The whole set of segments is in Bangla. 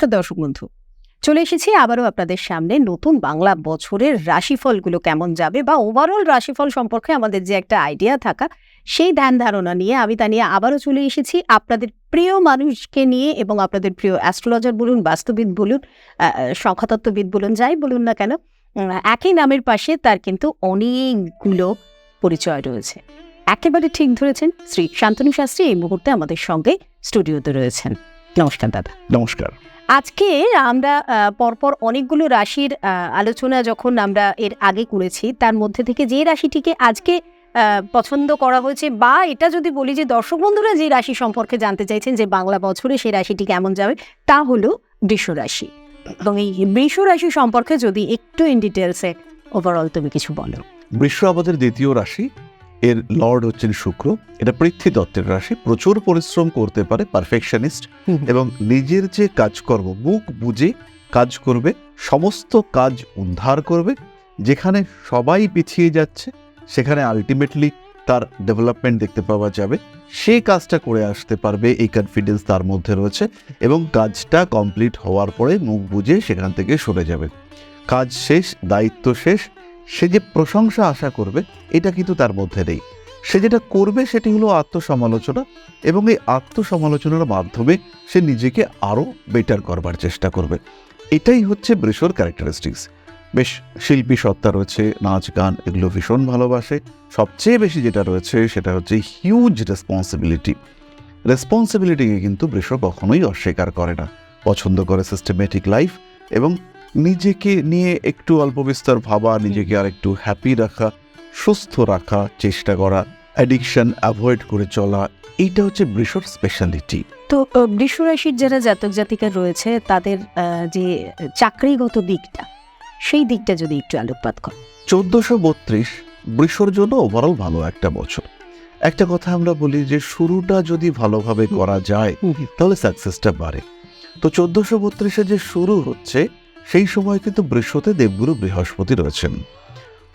নমস্কার দর্শক বন্ধু। চলে এসেছি আবারও আপনাদের সামনে নতুন বাংলা বছরের রাশিফলগুলো কেমন যাবে বা ওভারঅল রাশিফল সম্পর্কে আমাদের যে একটা আইডিয়া থাকা, সেই ধ্যান ধারণা নিয়ে আমি তা নিয়ে আবারও চলে এসেছি। আপনাদের প্রিয় মানুষকে নিয়ে এবং আপনাদের প্রিয় অ্যাস্ট্রোলজার বলুন, বাস্তুবিদ বলুন সংখ্যাতত্ত্ববিদ বলুন, যাই বলুন না কেন একই নামের পাশে তার কিন্তু অনেকগুলো পরিচয় রয়েছে। একেবারে ঠিক ধরেছেন শ্রী শান্তনু শাস্ত্রী এই মুহূর্তে আমাদের সঙ্গে স্টুডিওতে রয়েছেন। নমস্কার দাদা। নমস্কার। আজকে আমরা পরপর অনেকগুলো রাশির আলোচনা যখন আমরা এর আগে করেছি, তার মধ্যে থেকে যে রাশিটিকে আজকে পছন্দ করা হয়েছে বা এটা যদি বলি যে দর্শক বন্ধুরা যে রাশি সম্পর্কে জানতে চাইছেন যে বাংলা বছরে সেই রাশিটি কেমন যাবে, তা হলো বৃষ রাশি। এবং এই বৃষ রাশি সম্পর্কে যদি একটু ইন ডিটেলসে ওভারঅল তুমি কিছু বলো। বৃষ আমাদের দ্বিতীয় রাশি এর লর্ড হচ্ছেন শুক্র। এটা পৃথ্বী দত্তের রাশি। প্রচুর পরিশ্রম করতে পারে পারফেকশনিস্ট এবং নিজের যে কাজকর্ম মুখ বুঝে কাজ করবে সমস্ত কাজ উদ্ধার করবে যেখানে সবাই পিছিয়ে যাচ্ছে সেখানে আলটিমেটলি তার ডেভেলপমেন্ট দেখতে পাওয়া যাবে। সে কাজটা করে আসতে পারবে এই কনফিডেন্স তার মধ্যে রয়েছে এবং কাজটা কমপ্লিট হওয়ার পরে মুখ বুঝে সেখান থেকে সরে যাবে। কাজ শেষ দায়িত্ব শেষ সে যে প্রশংসা আশা করবে, এটা কিন্তু তার মধ্যে নেই। সে যেটা করবে, সেটি হলো আত্মসমালোচনা এবং এই আত্মসমালোচনার মাধ্যমে সে নিজেকে আরও বেটার করবার চেষ্টা করবে। এটাই হচ্ছে বৃষর ক্যারেক্টারিস্টিক্স বেশ শিল্পী সত্তা রয়েছে, নাচ, গান, এগুলো ভীষণ ভালোবাসে। সবচেয়ে বেশি যেটা রয়েছে, সেটা হচ্ছে হিউজ রেসপন্সিবিলিটি রেসপন্সিবিলিটিকে কিন্তু বৃষ কখনোই অস্বীকার করে না। পছন্দ করে সিস্টেমেটিক লাইফ এবং নিজেকে নিয়ে একটু অল্প বিস্তর ভাবা নিজেকে আর একটু হ্যাপি রাখা সুস্থ রাখা চেষ্টা করা অ্যাডিকশন অ্যাভয়েড করে চলা এইটা হচ্ছে বৃষর স্পেশালিটি তো আহ, বৃষ রাশির যারা জাতক জাতিকা রয়েছে তাদের যে চাকরিগত দিকটা সেই দিকটা যদি একটু আলোকপাত করো। চোদ্দশো বত্রিশ বৃষর জন্য ওভারঅল ভালো একটা বছর। একটা কথা আমরা বলি যে শুরুটা যদি ভালোভাবে করা যায় তাহলে সাকসেসটা বাড়ে। তো চোদ্দশো বত্রিশে যে শুরু হচ্ছে সেই সময় কিন্তু বৃষতে দেবগুরু বৃহস্পতি রয়েছেন।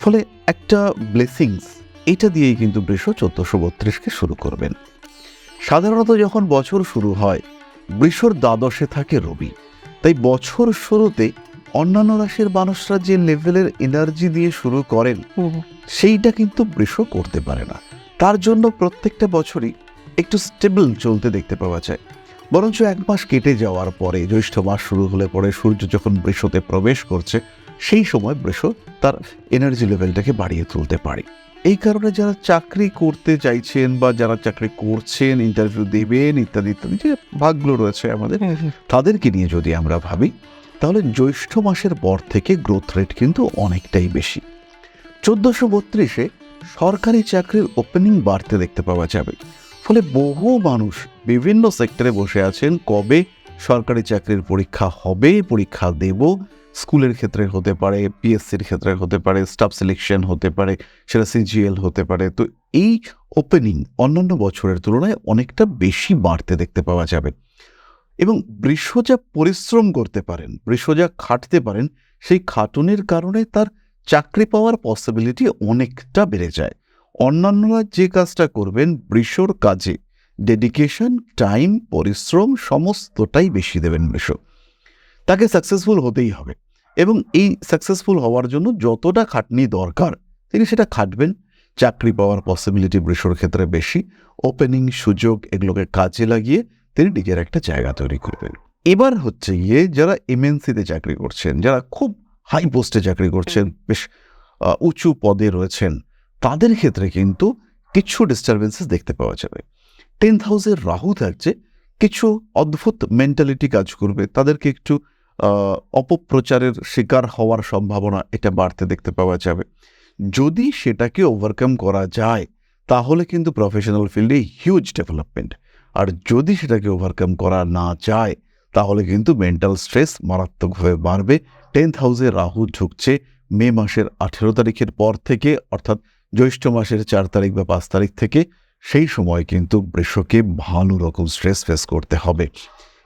ফলে একটা ব্লেসিংস এটা দিয়েই কিন্তু বৃষ চোদ্দশো বত্রিশকে শুরু করবেন। সাধারণত যখন বছর শুরু হয় বৃষর দ্বাদশে থাকে রবি। তাই বছর শুরুতে অন্যান্য রাশির মানুষরা যে লেভেলের এনার্জি দিয়ে শুরু করেন সেইটা কিন্তু বৃষ করতে পারে না। তার জন্য প্রত্যেকটা বছরই একটু স্টেবল চলতে দেখতে পাওয়া যায়। বরঞ্চ এক মাস কেটে যাওয়ার পরে জ্যৈষ্ঠ মাস শুরু হলে পরে সূর্য যখন বৃষতে প্রবেশ করছে সেই সময় বৃষ তার এনার্জি লেভেলটাকে বাড়িয়ে তুলতে পারে। এই কারণে যারা চাকরি করতে চাইছেন বা যারা চাকরি করছেন ইন্টারভিউ দেবেন ইত্যাদি ইত্যাদি যে ভাগগুলো রয়েছে আমাদের তাদেরকে নিয়ে যদি আমরা ভাবি তাহলে জ্যৈষ্ঠ মাসের পর থেকে গ্রোথ রেট কিন্তু অনেকটাই বেশি। চোদ্দোশো বত্রিশে সরকারি চাকরির ওপেনিং বাড়তে দেখতে পাওয়া যাবে। ফলে বহু মানুষ বিভিন্ন সেক্টরে বসে আছেন, কবে সরকারি চাকরির পরীক্ষা হবে, পরীক্ষা দেব, স্কুলের ক্ষেত্রে হতে পারে পিএসসির ক্ষেত্রে হতে পারে স্টাফ সিলেকশন হতে পারে, সেটা সিজিএল হতে পারে। তো এই ওপেনিং অন্যান্য বছরের তুলনায় অনেকটা বেশি বাড়তে দেখতে পাওয়া যাবে। এবং বৃষ যা পরিশ্রম করতে পারেন বৃষ যা খাটতে পারেন, সেই খাটুনির কারণে তার চাকরি পাওয়ার পসিবিলিটি অনেকটা বেড়ে যায়। অন্যান্যরা যে কাজটা করবেন বৃষর কাজে। ডেডিকেশন টাইম পরিশ্রম সমস্তটাই বেশি দেবেন বৃষ। তাকে সাকসেসফুল হতেই হবে এবং এই সাকসেসফুল হওয়ার জন্য যতটা খাটনি দরকার, তিনি সেটা খাটবেন। চাকরি পাওয়ার পসিবিলিটি বৃষর ক্ষেত্রে বেশি। ওপেনিং সুযোগ এগুলোকে কাজে লাগিয়ে তিনি নিজের একটা জায়গা তৈরি করবেন। এবার হচ্ছে গিয়ে যারা এমএনসিতে চাকরি করছেন, যারা খুব হাই পোস্টে চাকরি করছেন, বেশ উঁচু পদে রয়েছেন তাদের ক্ষেত্রে কিন্তু কিছু ডিস্টারবেন্সেস দেখতে পাওয়া যাবে। টেন্থ হাউসের রাহু থাকছে, কিছু অদ্ভুত মেন্টালিটি কাজ করবে, তাদেরকে একটু অপপ্রচারের শিকার হওয়ার সম্ভাবনা এটা বাড়তে দেখতে পাওয়া যাবে। যদি সেটাকে ওভারকাম করা যায়, তাহলে কিন্তু প্রফেশনাল ফিল্ডে হিউজ ডেভেলপমেন্ট আর যদি সেটাকে ওভারকাম করা না যায়, তাহলে কিন্তু মেন্টাল স্ট্রেস মারাত্মকভাবে বাড়বে। টেন্থ হাউসে রাহু ঢুকছে মে মাসের আঠেরো তারিখের পর থেকে, অর্থাৎ জ্যৈষ্ঠ মাসের চার তারিখ বা পাঁচ তারিখ থেকে সেই সময় কিন্তু বৃষকে ভালো রকম স্ট্রেস ফেস করতে হবে।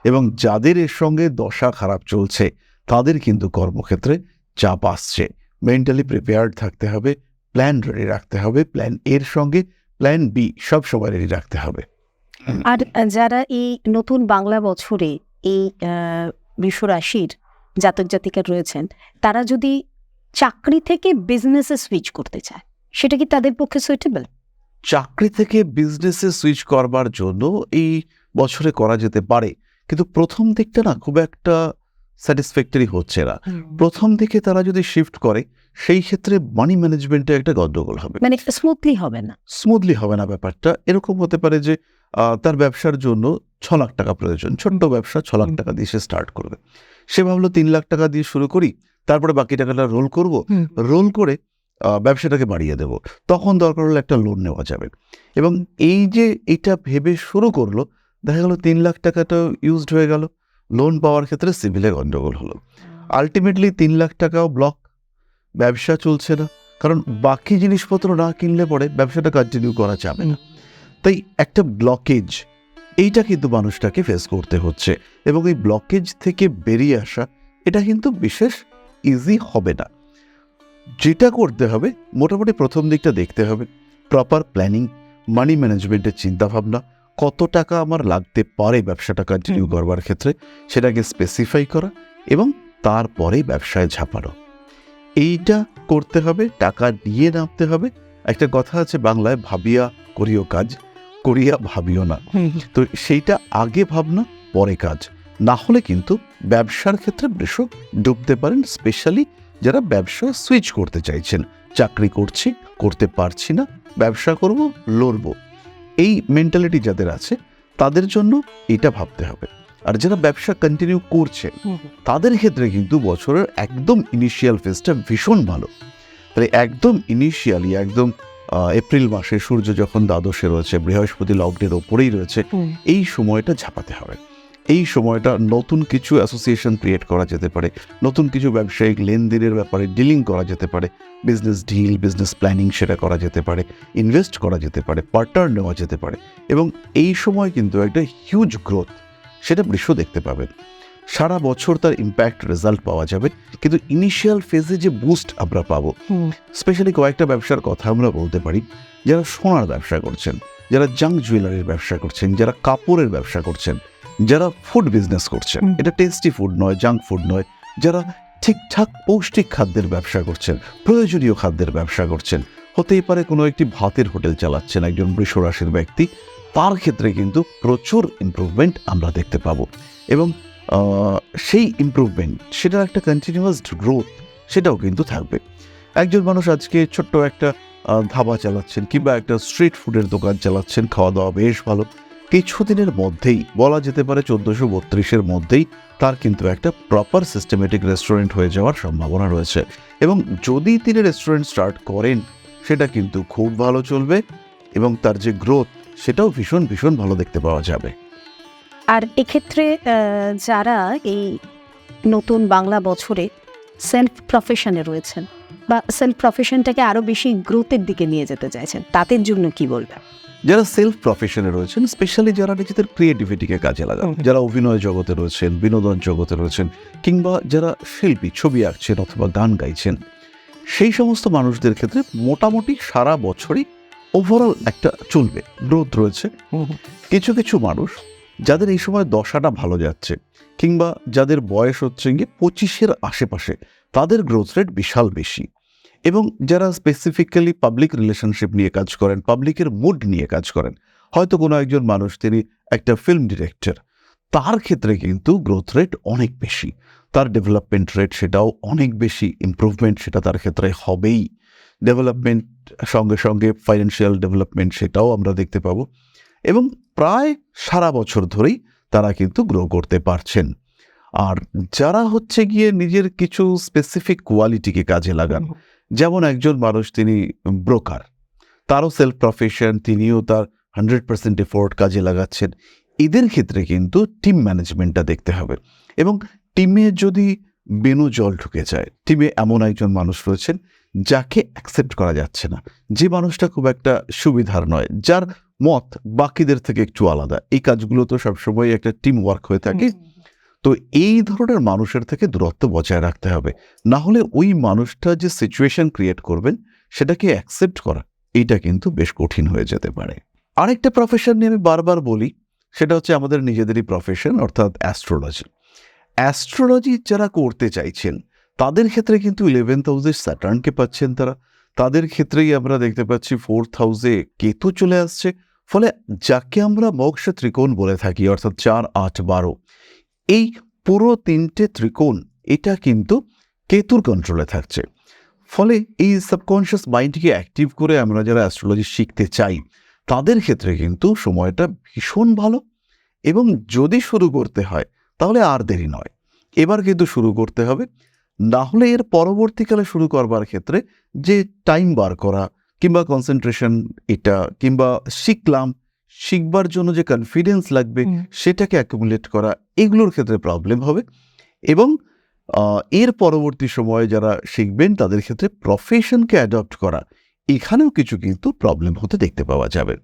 এবং যাদের এর সঙ্গে দশা খারাপ চলছে, তাদের কিন্তু কর্মক্ষেত্রে চাপ আসছে। মেন্টালি প্রিপেয়ার্ড থাকতে হবে প্ল্যান রেডি রাখতে হবে প্ল্যান এর সঙ্গে প্ল্যান বি সব সময় রেডি রাখতে হবে। আর যারা এই নতুন বাংলা বছরে এই রাশির জাতক জাতিকা রয়েছেন, তারা যদি চাকরি থেকে বিজনেসে সুইচ করতে চায় সেটা কি তাদের পক্ষে সুইটেবল চাকরি থেকে বিজনেসে সুইচ করবার জন্য এই বছরে করা যেতে পারে। কিন্তু প্রথম দিকটা না খুব একটা স্যাটিসফ্যাক্টরি হচ্ছে না। প্রথম দিকে তারা যদি শিফট করে সেই ক্ষেত্রে মানি ম্যানেজমেন্টে একটা গন্ডগোল হবে। মানে স্মুথলি হবে না। স্মুথলি হবে না ব্যাপারটা। এরকম হতে পারে যে তার ব্যবসার জন্য ছ লাখ টাকা প্রয়োজন। ছোট্ট ব্যবসা ছ লাখ টাকা দিয়ে সে স্টার্ট করবে। সে ভাবলো তিন লাখ টাকা দিয়ে শুরু করি তারপরে বাকি টাকাটা রোল করব। রোল করে ব্যবসাটাকে বাড়িয়ে দেব। তখন দরকার হলে একটা লোন নেওয়া যাবে। এবং এই যে এটা ভেবে শুরু করল, দেখা গেল তিন লাখ টাকাটা ইউজড হয়ে গেল। লোন পাওয়ার ক্ষেত্রে সিভিলে গন্ডগোল হলো। আলটিমেটলি তিন লাখ টাকাও ব্লক ব্যবসা চলছে না। কারণ বাকি জিনিসপত্র না কিনলে পরে ব্যবসাটা কন্টিনিউ করা যাবে না। তাই একটা ব্লকেজ এইটা কিন্তু মানুষটাকে ফেস করতে হচ্ছে। এবং এই ব্লকেজ থেকে বেরিয়ে আসা, এটা কিন্তু বিশেষ ইজি হবে না। যেটা করতে হবে মোটামুটি প্রথম দিকটা দেখতে হবে। প্রপার প্ল্যানিং মানি ম্যানেজমেন্টের চিন্তাভাবনা কত টাকা আমার লাগতে পারে ব্যবসাটা কন্টিনিউ করবার ক্ষেত্রে সেটাকে স্পেসিফাই করা এবং তারপরেই ব্যবসায় ঝাঁপানো। এইটা করতে হবে টাকা নিয়ে নামতে হবে। একটা কথা আছে বাংলায় ভাবিয়া করিও কাজ করিয়া ভাবিও না। তো সেইটা আগে ভাবনা পরে কাজ। না হলে কিন্তু ব্যবসার ক্ষেত্রে বৃষ ডুবতে পারেন স্পেশালি যারা ব্যবসা সুইচ করতে চাইছেন। চাকরি করছি করতে পারছি না ব্যবসা করব লড়ব। এই মেন্টালিটি যাদের আছে তাদের জন্য এটা ভাবতে হবে। আর যারা ব্যবসা কন্টিনিউ করছে তাদের ক্ষেত্রে কিন্তু বছরের একদম ইনিশিয়াল ফেজটা ভীষণ ভালো। তাহলে একদম ইনিশিয়ালি একদম এপ্রিল মাসে সূর্য যখন দ্বাদশে রয়েছে বৃহস্পতি লগ্নের ওপরেই রয়েছে এই সময়টা ঝাঁপাতে হবে। এই সময়টা নতুন কিছু অ্যাসোসিয়েশন ক্রিয়েট করা যেতে পারে। নতুন কিছু ব্যবসায়িক লেনদেনের ব্যাপারে ডিলিং করা যেতে পারে। বিজনেস ডিল বিজনেস প্ল্যানিং সেটা করা যেতে পারে ইনভেস্ট করা যেতে পারে পার্টনার নেওয়া যেতে পারে এবং এই সময় কিন্তু একটা হিউজ গ্রোথ সেটা বৃষ দেখতে পাবেন সারা বছর তার ইম্প্যাক্ট রেজাল্ট পাওয়া যাবে কিন্তু ইনিশিয়াল ফেজে যে বুস্ট আমরা পাবো স্পেশালি কয়েকটা ব্যবসার কথা আমরা বলতে পারি যারা সোনার ব্যবসা করছেন যারা জাঙ্ক জুয়েলারির ব্যবসা করছেন যারা কাপড়ের ব্যবসা করছেন যারা ফুড বিজনেস করছেন এটা টেস্টি ফুড নয় জাঙ্ক ফুড নয় যারা ঠিকঠাক পৌষ্টিক খাদ্যের ব্যবসা করছেন প্রয়োজনীয় খাদ্যের ব্যবসা করছেন হতেই পারে কোনো একটি ভাতের হোটেল চালাচ্ছেন একজন বৃষ রাশির ব্যক্তি তার ক্ষেত্রে কিন্তু প্রচুর ইমপ্রুভমেন্ট আমরা দেখতে পাবো। এবং সেই ইমপ্রুভমেন্ট সেটার একটা কন্টিনিউয়াস গ্রোথ সেটাও কিন্তু থাকবে। একজন মানুষ আজকে ছোট্ট একটা ধাবা চালাচ্ছেন কিংবা একটা স্ট্রিট ফুডের দোকান চালাচ্ছেন খাওয়া দাওয়া বেশ ভালো। কিছুদিনের মধ্যেই, বলা যেতে পারে চোদ্দোশো বত্রিশের মধ্যেই, তার কিন্তু একটা প্রপার সিস্টেমেটিক রেস্টুরেন্ট হয়ে যাওয়ার সম্ভাবনা রয়েছে। এবং যদি তিনি রেস্টুরেন্ট স্টার্ট করেন, সেটা কিন্তু খুব ভালো চলবে এবং তার যে গ্রোথ সেটাও ভীষণ ভীষণ ভালো দেখতে পাওয়া যাবে। আর এক্ষেত্রে যারা এই নতুন বাংলা বছরে সেলফ প্রফেশনে রয়েছেন বা সেলফ প্রফেশনটাকে আরও বেশি গ্রোথের দিকে নিয়ে যেতে চাইছেন, তাদের জন্য কি বলবেন? যারা সেলফ প্রফেশনে রয়েছেন স্পেশালি যারা নিজেদের ক্রিয়েটিভিটিকে কাজে লাগান যারা অভিনয় জগতে রয়েছেন বিনোদন জগতে রয়েছেন কিংবা যারা শিল্পী ছবি আঁকছেন অথবা গান গাইছেন সেই সমস্ত মানুষদের ক্ষেত্রে মোটামুটি সারা বছরই ওভারঅল একটা চলবে গ্রোথ রয়েছে। কিছু কিছু মানুষ যাদের এই সময় দশাটা ভালো যাচ্ছে কিংবা যাদের বয়স হচ্ছে গিয়ে পঁচিশের আশেপাশে তাদের গ্রোথ রেট বিশাল বেশি। এবং যারা স্পেসিফিক্যালি পাবলিক রিলেশনশিপ নিয়ে কাজ করেন পাবলিকের মুড নিয়ে কাজ করেন, হয়তো কোনো একজন মানুষ তিনি একটা ফিল্ম ডিরেক্টর তার ক্ষেত্রে কিন্তু গ্রোথ রেট অনেক বেশি। তার ডেভেলপমেন্ট রেট সেটাও অনেক বেশি ইমপ্রুভমেন্ট সেটা তার ক্ষেত্রে হবেই। ডেভেলপমেন্ট সঙ্গে সঙ্গে ফাইন্যান্সিয়াল ডেভেলপমেন্ট সেটাও আমরা দেখতে পাবো। এবং প্রায় সারা বছর ধরেই তারা কিন্তু গ্রো করতে পারছেন। আর যারা হচ্ছে গিয়ে নিজের কিছু স্পেসিফিক কোয়ালিটিকে কাজে লাগান যেমন একজন মানুষ তিনি ব্রোকার, তারও সেলফ প্রফেশন তিনিও তার হান্ড্রেড পার্সেন্ট এফোর্ট কাজে লাগাচ্ছেন। এদের ক্ষেত্রে কিন্তু টিম ম্যানেজমেন্টটা দেখতে হবে এবং টিমে যদি বেনু জল ঢুকে যায় টিমে এমন একজন মানুষ রয়েছেন যাকে অ্যাকসেপ্ট করা যাচ্ছে না। যে মানুষটা খুব একটা সুবিধার নয়, যার মত বাকিদের থেকে একটু আলাদা। এই কাজগুলো তো সবসময় একটা টিম ওয়ার্ক হয়ে থাকে। তো এই ধরনের মানুষের থেকে দূরত্ব বজায় রাখতে হবে। না হলে ওই মানুষটা যে সিচুয়েশন ক্রিয়েট করবেন, সেটাকে অ্যাকসেপ্ট করা, এইটা কিন্তু বেশ কঠিন হয়ে যেতে পারে। আরেকটা প্রফেশন নিয়ে আমি বারবার বলি, সেটা হচ্ছে আমাদের নিজেদেরই প্রফেশন অর্থাৎ অ্যাস্ট্রোলজি অ্যাস্ট্রোলজি যারা করতে চাইছেন, তাদের ক্ষেত্রে কিন্তু ইলেভেন্থ হাউসে স্যাটার্নকে পাচ্ছেন তারা। তাদের ক্ষেত্রেই আমরা দেখতে পাচ্ছি ফোর্থ হাউসে কেতু চলে আসছে। ফলে যাকে আমরা মোক্ষ ত্রিকোণ বলে থাকি, অর্থাৎ চার আট বারো এই পুরো তিনটে ত্রিকোণ, এটা কিন্তু কেতুর কন্ট্রোলে থাকছে। ফলে এই সাবকনশিয়াস মাইন্ডকে অ্যাক্টিভ করে আমরা যারা অ্যাস্ট্রোলজি শিখতে চাই, তাদের ক্ষেত্রে কিন্তু সময়টা ভীষণ ভালো। এবং যদি শুরু করতে হয়, তাহলে আর দেরি নয়। এবার কিন্তু শুরু করতে হবে। না হলে এর পরবর্তীকালে শুরু করবার ক্ষেত্রে যে টাইম বার করা, কিংবা কনসেন্ট্রেশন এটা, কিংবা শিখলাম শিখবার জন্য যে কনফিডেন্স লাগবে সেটাকে অ্যাকুমুলেট করা এগুলোর ক্ষেত্রে প্রবলেম হবে। এবং এর পরবর্তী সময়ে যারা শিখবেন তাদের ক্ষেত্রে প্রফেশনকে অ্যাডপ্ট করা এখানেও কিছু কিন্তু প্রবলেম হতে দেখতে পাওয়া যাবে।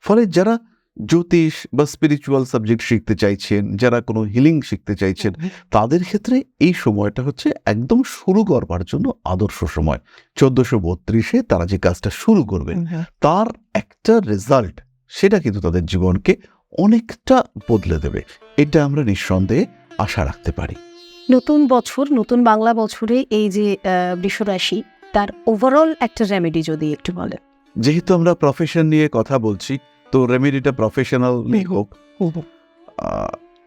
ফলে যারা জ্যোতিষ বা স্পিরিচুয়াল সাবজেক্ট শিখতে চাইছেন যারা কোনো হিলিং শিখতে চাইছেন তাদের ক্ষেত্রে এই সময়টা হচ্ছে একদম শুরু করবার জন্য আদর্শ সময়। চোদ্দশো বত্রিশে তারা যে কাজটা শুরু করবেন তার একটা রেজাল্ট সেটা কিন্তু তাদের জীবনকে অনেকটা বদলে দেবে। এটা আমরা নিঃসন্দেহে আশা রাখতে পারি। নতুন বছর নতুন বাংলা বছরে এই যে বৃষ রাশি তার ওভারঅল একটা রেমেডি যদি একটু বলে যেহেতু আমরা প্রফেশন নিয়ে কথা বলছি তো রেমেডিটা প্রফেশনাল হোক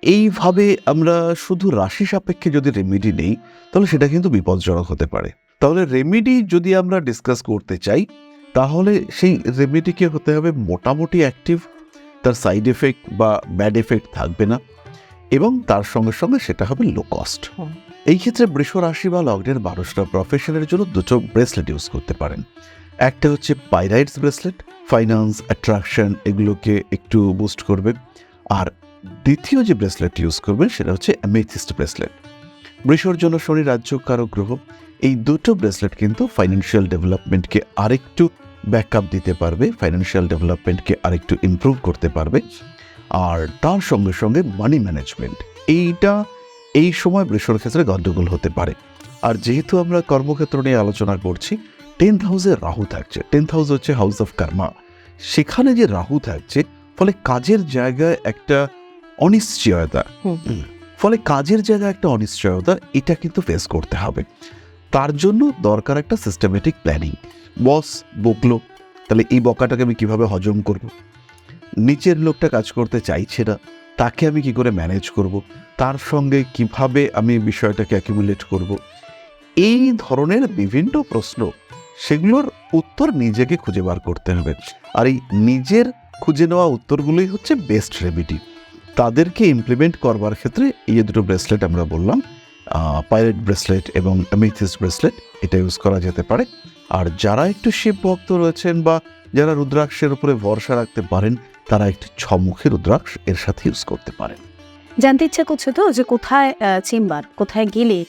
এইভাবে আমরা শুধু রাশি সাপেক্ষে যদি রেমেডি নেই তাহলে সেটা কিন্তু বিপজ্জনক হতে পারে। তাহলে রেমেডি যদি আমরা ডিসকাস করতে চাই তাহলে সেই রেমেডিকে হতে হবে? মোটামুটি অ্যাক্টিভ তার সাইড এফেক্ট বা ব্যাড এফেক্ট থাকবে না। এবং তার সঙ্গে সঙ্গে সেটা হবে লো কস্ট এই ক্ষেত্রে বৃষ রাশি বা লগ্নের মানুষরা প্রফেশনের জন্য দুটো ব্রেসলেট ইউজ করতে পারেন। একটা হচ্ছে পাইরাইটস ব্রেসলেট ফাইন্যান্স অ্যাট্রাকশন এগুলোকে একটু বুস্ট করবে। আর দ্বিতীয় যে ব্রেসলেট ইউজ করবেন সেটা হচ্ছে অ্যামেথিস্ট ব্রেসলেট বৃষর জন্য শনি রাজ্য কারক গ্রহ। এই দুটো ব্রেসলেট কিন্তু ফাইন্যান্সিয়াল ডেভেলপমেন্টকে আরেকটু ব্যাকআপ দিতে পারবে ফাইন্যান্সিয়াল ডেভেলপমেন্টকে আরেকটু ইমপ্রুভ করতে পারবে। আর তার সঙ্গে সঙ্গে মানি ম্যানেজমেন্ট এইটা এই সময় বৃষর ক্ষেত্রে গণ্ডগোল হতে পারে। আর যেহেতু আমরা কর্মক্ষেত্র নিয়ে আলোচনা করছি টেন্থ হাউসে রাহু থাকছে। টেন্থ হাউস হচ্ছে হাউস অফ কর্মা সেখানে যে রাহু থাকছে ফলে কাজের জায়গায় একটা অনিশ্চয়তা। ফলে কাজের জায়গায় একটা অনিশ্চয়তা এটা কিন্তু ফেস করতে হবে। তার জন্য দরকার একটা সিস্টেমেটিক প্ল্যানিং বস, বকলো, তাহলে এই বকাটাকে আমি কীভাবে হজম করব? নিচের লোকটা কাজ করতে চাইছে না, তাকে আমি কি করে ম্যানেজ করব? তার সঙ্গে কীভাবে আমি বিষয়টাকে অ্যাকিমুলেট করব? এই ধরনের বিভিন্ন প্রশ্ন, সেগুলোর উত্তর নিজেকে খুঁজে বার করতে হবে। আর এই নিজের খুঁজে নেওয়া উত্তরগুলোই হচ্ছে বেস্ট রেমিডি তাদেরকে ইমপ্লিমেন্ট করবার ক্ষেত্রে এই দুটো ব্রেসলেট আমরা বললাম পাইরেট ব্রেসলেট এবং অ্যামিথিস ব্রেসলেট এটা ইউজ করা যেতে পারে। আর যারা একটু শিব ভক্ত রয়েছেন বা যারা রুদ্রাক্ষের উপরে ভরসা রাখতে পারেন, তারা একটি ছমুখী রুদ্রাক্ষ এর সাথে ইউজ করতে পারেন। জানতে ইচ্ছা করছে তো যে কোথায় চেম্বার, কোথায় গেলে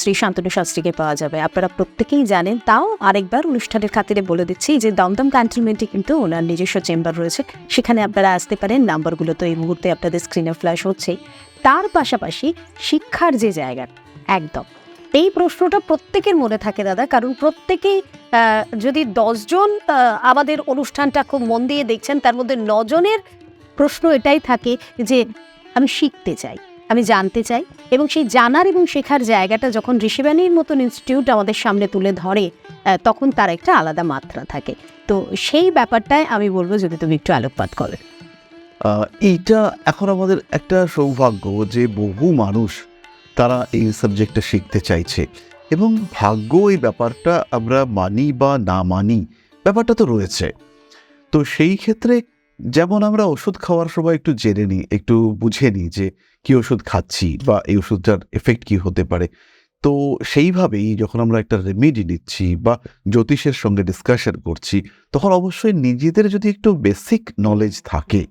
শ্রী শান্তনু শাস্ত্রীকে পাওয়া যাবে? আপনারা প্রত্যেকেই জানেন, তাও আরেকবার অনুষ্ঠানের খাতিরে বলে দিচ্ছি যে দমদম ক্যান্টনমেন্টে কিন্তু ওনার নিজস্ব চেম্বার রয়েছে। সেখানে আপনারা আসতে পারেন, নাম্বারগুলো তো এই মুহূর্তে আপনাদের স্ক্রিনে ফ্ল্যাশ হচ্ছেই। তার পাশাপাশি শিক্ষার যে জায়গা, একদম। এই প্রশ্নটা প্রত্যেকের মনে থাকে দাদা, কারণ প্রত্যেকেই যদি দশজন আমাদের অনুষ্ঠানটা খুব মন দিয়ে দেখছেন, তার মধ্যে নজনের প্রশ্ন এটাই থাকে যে, আমি শিখতে চাই, আমি জানতে চাই। এবং সেই জানার এবং শেখার জায়গাটা যখন ঋষিবাণীর মতন ইনস্টিটিউট আমাদের সামনে তুলে ধরে তখন তার একটা আলাদা মাত্রা থাকে। তো সেই ব্যাপারটায় আমি বলব যদি তুমি একটু আলোকপাত করো। এইটা এখন আমাদের একটা সৌভাগ্য যে বহু মানুষ তারা এই সাবজেক্টটা শিখতে চাইছে। এবং ভাগ্য এই ব্যাপারটা আমরা মানি বা না মানি, ব্যাপারটা তো রয়েছে। তো সেই ক্ষেত্রে যেমন আমরা ওষুধ খাওয়ার সময় একটু জেনে নিই, একটু বুঝে নিই যে কি ওষুধ খাচ্ছি বা এই ওষুধটার এফেক্ট কি হতে পারে। তো সেইভাবেই যখন আমরা একটা রেমেডি নিচ্ছি বা জ্যোতিষের সঙ্গে ডিসকাশন করছি, তখন অবশ্যই নিজেদের যদি একটু বেসিক নলেজ থাকে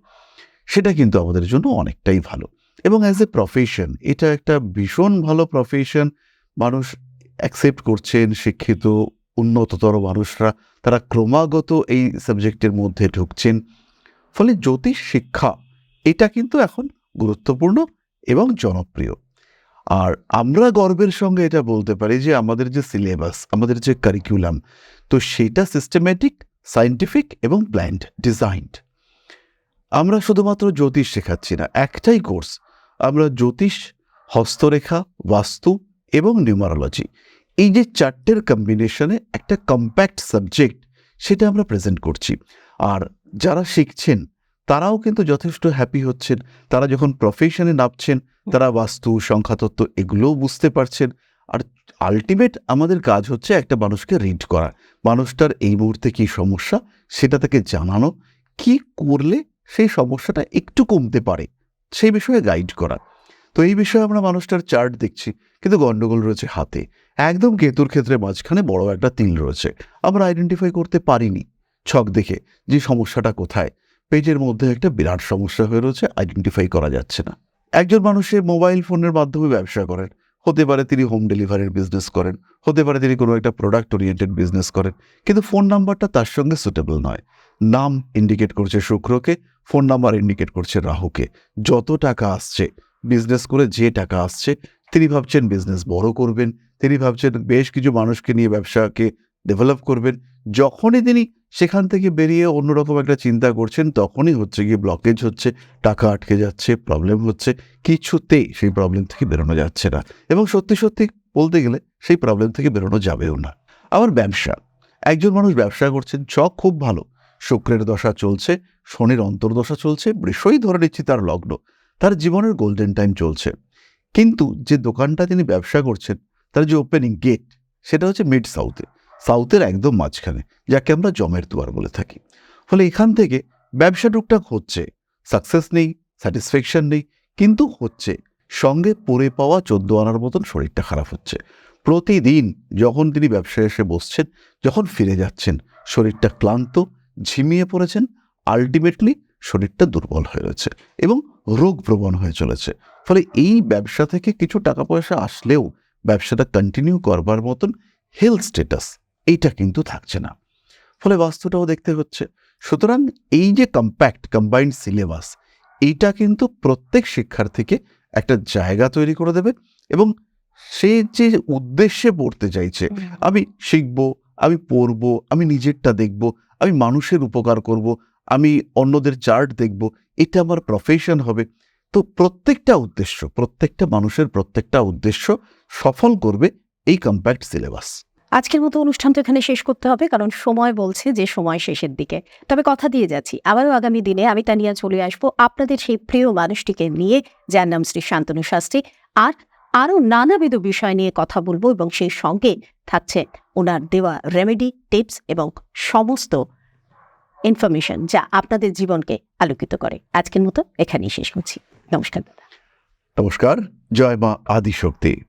সেটা কিন্তু আমাদের জন্য অনেকটাই ভালো। এবং অ্যাজ এ প্রফেশন এটা একটা ভীষণ ভালো প্রফেশন মানুষ অ্যাকসেপ্ট করছেন, শিক্ষিত, উন্নততর মানুষরা। তারা ক্রমাগত এই সাবজেক্টের মধ্যে ঢুকছেন। ফলে জ্যোতিষ শিক্ষা, এটা কিন্তু এখন গুরুত্বপূর্ণ এবং জনপ্রিয়। আর আমরা গর্বের সঙ্গে এটা বলতে পারি যে আমাদের যে সিলেবাস আমাদের যে কারিকুলাম তো সেটা সিস্টেমেটিক সায়েন্টিফিক এবং প্ল্যান্ড ডিজাইনড আমরা শুধুমাত্র জ্যোতিষ শেখাচ্ছি না, একটাই কোর্স আমরা জ্যোতিষ, হস্তরেখা, বাস্তু এবং নিউমারোলজি এই যে চারটের কম্বিনেশনে একটা কম্প্যাক্ট সাবজেক্ট সেটা আমরা প্রেজেন্ট করছি। আর যারা শিখছেন, তারাও কিন্তু যথেষ্ট হ্যাপি হচ্ছেন। তারা যখন প্রফেশনে নামছেন, তারা বাস্তু, সংখ্যাতত্ত্ব এগুলোও বুঝতে পারছেন। আর আলটিমেট আমাদের কাজ হচ্ছে একটা মানুষকে রিড করা। মানুষটার এই মুহূর্তে কী সমস্যা, সেটা তাকে জানানো। কি করলে সেই সমস্যাটা একটু কমতে পারে। সেই বিষয়ে গাইড করা। তো এই বিষয়ে আমরা মানুষটার চার্ট দেখছি, কিন্তু গন্ডগোল রয়েছে হাতে। একদম কেতুর ক্ষেত্রে মাঝখানে বড় একটা তিল রয়েছে। আমরা আইডেন্টিফাই করতে পারিনি। ছক দেখে যে সমস্যাটা কোথায়। পেজের মধ্যে একটা বিরাট সমস্যা হয়ে রয়েছে আইডেন্টিফাই করা যাচ্ছে না। একজন মানুষের মোবাইল ফোনের মাধ্যমে ব্যবসা করেন। হতে পারে তিনি হোম ডেলিভারির বিজনেস করেন। হতে পারে তিনি কোনো একটা প্রোডাক্ট ওরিয়েন্টেড বিজনেস করেন। কিন্তু ফোন নাম্বারটা তার সঙ্গে সুটেবল নয়। নাম ইন্ডিকেট করছে শুক্রকে ফোন নাম্বার ইন্ডিকেট করছে রাহুকে। যত টাকা আসছে বিজনেস করে যে টাকা আসছে, তিনি ভাবছেন বিজনেস বড় করবেন, তিনি ভাবছেন বেশ কিছু মানুষকে নিয়ে ব্যবসাকে ডেভেলপ করবেন। যখনই তিনি সেখান থেকে বেরিয়ে অন্যরকম একটা চিন্তা করছেন, তখনই হচ্ছে গিয়ে ব্লকেজ হচ্ছে, টাকা আটকে যাচ্ছে প্রবলেম হচ্ছে, কিছুতেই সেই প্রবলেম থেকে বেরোনো যাচ্ছে না। এবং সত্যি সত্যি বলতে গেলে সেই প্রবলেম থেকে বেরোনো যাবেও না। আবার ব্যবসা, একজন মানুষ ব্যবসা করছেন চক খুব ভালো শুক্রের দশা চলছে, শনির অন্তর্দশা চলছে, বৃষই ধরে নিচ্ছি তার লগ্ন, তার জীবনের গোল্ডেন টাইম চলছে। কিন্তু যে দোকানটা তিনি ব্যবসা করছেন, তার যে ওপেনিং গেট সেটা হচ্ছে মিড সাউথে সাউথের একদম মাঝখানে, যাকে আমরা জমের দুয়ার বলে থাকি। ফলে এখান থেকে ব্যবসা টুকটাক হচ্ছে সাকসেস নেই স্যাটিসফ্যাকশন নেই, কিন্তু হচ্ছে। সঙ্গে পড়ে পাওয়া চোদ্দ আনার মতন শরীরটা খারাপ হচ্ছে। প্রতিদিন যখন তিনি ব্যবসায় এসে বসছেন, যখন ফিরে যাচ্ছেন, শরীরটা ক্লান্ত ঝিমিয়ে পড়েছেন আলটিমেটলি শরীরটা দুর্বল হয়ে রয়েছে এবং রোগ প্রবণ হয়ে চলেছে। ফলে এই ব্যবসা থেকে কিছু টাকা পয়সা আসলেও ব্যবসাটা কন্টিনিউ করবার মতন হেলথ স্ট্যাটাস এইটা কিন্তু থাকছে না। ফলে বাস্তুটাও দেখতে হচ্ছে। সুতরাং এই যে কম্প্যাক্ট কম্বাইন্ড সিলেবাস এইটা কিন্তু প্রত্যেক শিক্ষার্থীকে একটা জায়গা তৈরি করে দেবে এবং সে যে উদ্দেশ্যে পড়তে চাইছে আমি শিখব আমি পড়ব, আমি নিজেরটা দেখব, আমি মানুষের উপকার করব, আমি অন্যদের চার্ট দেখব, এটা আমার প্রফেশন হবে। তো প্রত্যেকটা উদ্দেশ্য, প্রত্যেকটা মানুষের প্রত্যেকটা উদ্দেশ্য সফল করবে এই কম্প্যাক্ট সিলেবাস আজকের মতো অনুষ্ঠান তো এখানে শেষ করতে হবে, কারণ সময় বলছে যে সময় শেষের দিকে। তবে কথা দিয়ে যাচ্ছি, আবারও আগামী দিনে আমি তানিয়া চলে আসব আপনাদের সেই প্রিয় মানুষটিকে নিয়ে, যার নাম শ্রী শান্তনু শাস্ত্রী। আর আরও নানাবিধ বিষয় নিয়ে কথা বলব এবং সেই সঙ্গে থাকছে ওনার দেওয়া রেমেডি টিপস এবং সমস্ত ইনফরমেশন যা আপনাদের জীবনকে আলোকিত করে। আজকের মতো এখানেই শেষ করছি। নমস্কার দাদা। নমস্কার। জয় মা আদিশক্তি।